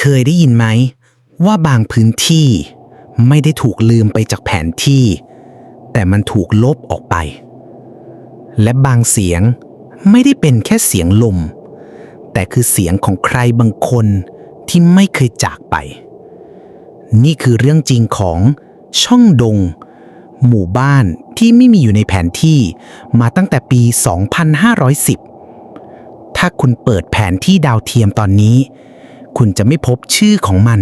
เคยได้ยินไหม ว่าบางพื้นที่ไม่ได้ถูกลืมไปจากแผนที่ แต่มันถูกลบออกไป และบางเสียงไม่ได้เป็นแค่เสียงลม แต่คือเสียงของใครบางคนที่ไม่เคยจากไป นี่คือเรื่องจริงของช่องดง หมู่บ้านที่ไม่มีอยู่ในแผนที่มาตั้งแต่ปี 2510 ถ้าคุณเปิดแผนที่ดาวเทียมตอนนี้ คุณจะไม่พบชื่อของมัน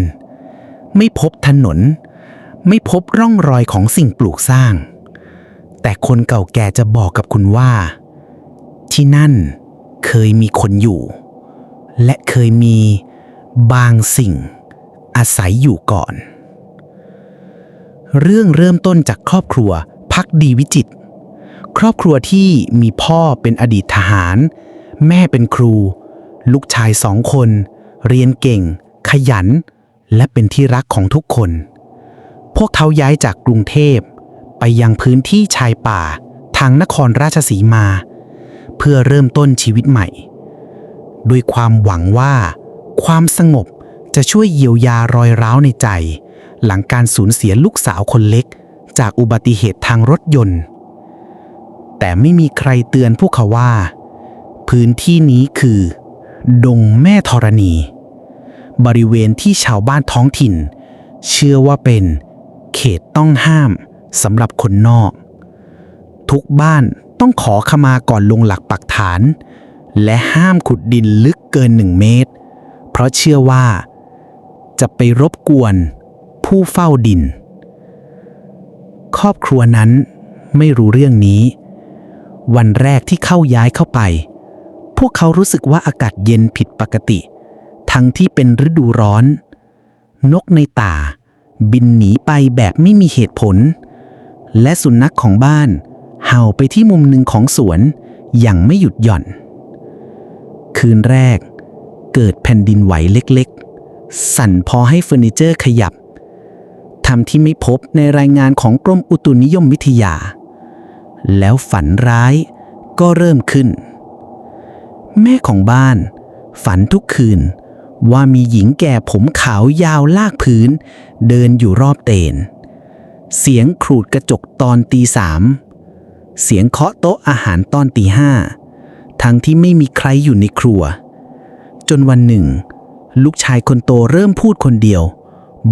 ไม่พบถนน ไม่พบร่องรอยของสิ่งปลูกสร้าง แต่คนเก่าแก่จะบอกกับคุณว่า ที่นั่นเคยมีคนอยู่ และเคยมีบางสิ่งอาศัยอยู่ก่อน เรื่องเริ่มต้นจากครอบครัวพักดีวิจิต ครอบครัวที่มีพ่อเป็นอดีตทหาร แม่เป็นครู ลูกชายสองคน เรียนเก่ง ขยัน และเป็นที่รักของทุกคน พวกเขาย้ายจากกรุงเทพ ไปยังพื้นที่ชายป่าทางนครราชสีมา เพื่อเริ่มต้นชีวิตใหม่ ด้วยความหวังว่า ความสงบจะช่วยเยียวยารอยร้าวในใจ หลังการสูญเสียลูกสาวคนเล็ก จากอุบัติเหตุทางรถยนต์ แต่ไม่มีใครเตือนพวกเขาว่า พื้นที่นี้คือ ดงแม่ธรณี บริเวณที่ชาวบ้านท้องถิ่น เชื่อว่าเป็นเขตต้องห้ามสำหรับคนนอก ทุกบ้านต้องขอขมาก่อนลงหลักปักฐาน และห้ามขุดดินลึกเกินหนึ่งเมตร เพราะเชื่อว่า จะไปรบกวนผู้เฝ้าดิน ครอบครัวนั้นไม่รู้เรื่องนี้ วันแรกที่เข้าย้ายเข้าไป พวกเขารู้สึกว่าอากาศเย็นผิดปกติ ทั้งที่เป็นฤดูร้อน นกในตา บินหนีไปแบบไม่มีเหตุผล และสุนัขของบ้าน เห่าไปที่มุมหนึ่งของสวนอย่างไม่หยุดหย่อน คืนแรก เกิดแผ่นดินไหวเล็กๆ สั่นพอให้เฟอร์นิเจอร์ขยับทำที่ไม่พบในรายงานของกรมอุตุนิยมวิทยา แล้วฝันร้ายก็เริ่มขึ้น แม่ของบ้าน ฝันทุกคืน ว่ามีหญิงแก่ผมขาวยาวลากพื้น เดินอยู่รอบเตน เสียงขูดกระจกตอนตีสาม เสียงเคาะโต๊ะอาหารตอนตีห้า ทั้งที่ไม่มีใครอยู่ในครัว จนวันหนึ่ง ลูกชายคนโตเริ่มพูดคนเดียว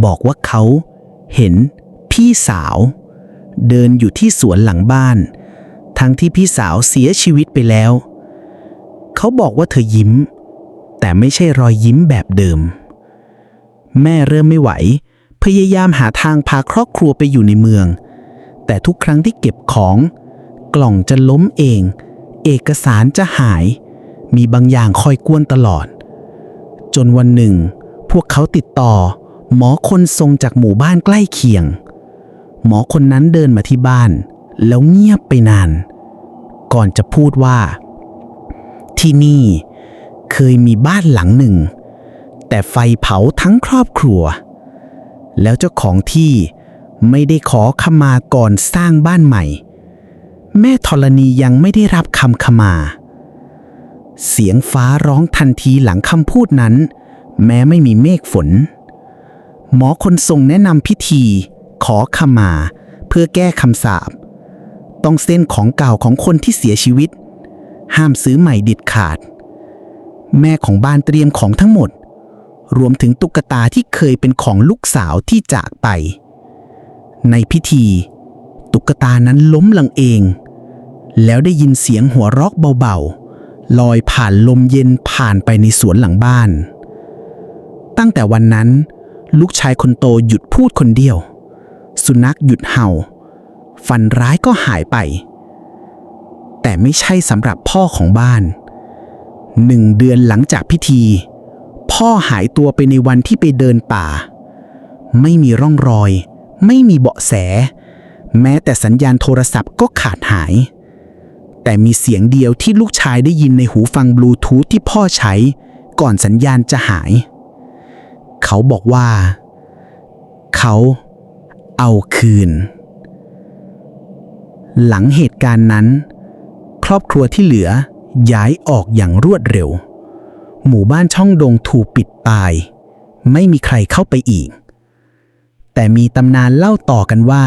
บอกว่าเขาเห็นพี่สาว เดินอยู่ที่สวนหลังบ้าน ทั้งที่พี่สาวเสียชีวิตไปแล้ว เขาบอกว่าเธอยิ้ม แต่ไม่ใช่รอยยิ้มแบบเดิม แม่เริ่มไม่ไหว พยายามหาทางพาครอบครัวไปอยู่ในเมือง แต่ทุกครั้งที่เก็บของ กล่องจะล้มเอง เอกสารจะหาย มีบางอย่างคอยกวนตลอด จนวันหนึ่ง พวกเขาติดต่อ หมอคนทรงจากหมู่บ้านใกล้เคียง หมอคนนั้นเดินมาที่บ้าน แล้วเงียบไปนาน ก่อนจะพูดว่า ที่นี่ เคยมีบ้านหลังหนึ่ง แต่ไฟเผาทั้งครอบครัว แล้วเจ้าของที่ไม่ได้ขอขมาก่อนสร้างบ้านใหม่ แม่ธรณียังไม่ได้รับคำขมา เสียงฟ้าร้องทันทีหลังคำพูดนั้น แม้ไม่มีเมฆฝน หมอคนทรงแนะนำพิธี ขอขมา เพื่อแก้คำสาปต้องเส้นของเก่าของคนที่เสียชีวิต ห้ามซื้อใหม่ด็ดขาด แม่ของบ้านเตรียมของทั้งหมด รวมถึงตุ๊กตาที่เคยเป็นของลูกสาวที่จากไป ในพิธี ตุ๊กตานั้นล้มลงเอง แล้วได้ยินเสียงหัวรอกเบาๆ ลอยผ่านลมเย็นผ่านไปในสวนหลังบ้าน ตั้งแต่วันนั้น ลูกชายคนโตหยุดพูดคนเดียว สุนัขหยุดเห่าฝันร้ายก็หายไป แต่ไม่ใช่สำหรับพ่อของบ้าน หนึ่งเดือนหลังจากพิธี พ่อหายตัวไปในวันที่ไปเดินป่า ไม่มีร่องรอย ไม่มีเบาะแส แม้แต่สัญญาณโทรศัพท์ก็ขาดหาย แต่มีเสียงเดียวที่ลูกชายได้ยินในหูฟังบลูทูธที่พ่อใช้ ก่อนสัญญาณจะหาย เขาบอกว่า เขาเอาคืน หลังเหตุการณ์นั้น ครอบครัวที่เหลือ ย้ายออกอย่างรวดเร็ว หมู่บ้านช่องดงถูกปิดตาย ไม่มีใครเข้าไปอีก แต่มีตำนานเล่าต่อกันว่า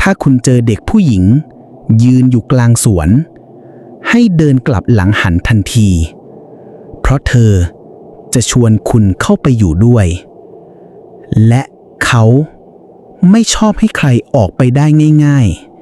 ถ้าคุณเจอเด็กผู้หญิง ยืนอยู่กลางสวน ให้เดินกลับหลังหันทันที เพราะเธอจะชวนคุณเข้าไปอยู่ด้วย และเขาไม่ชอบให้ใครออกไปได้ง่าย ๆ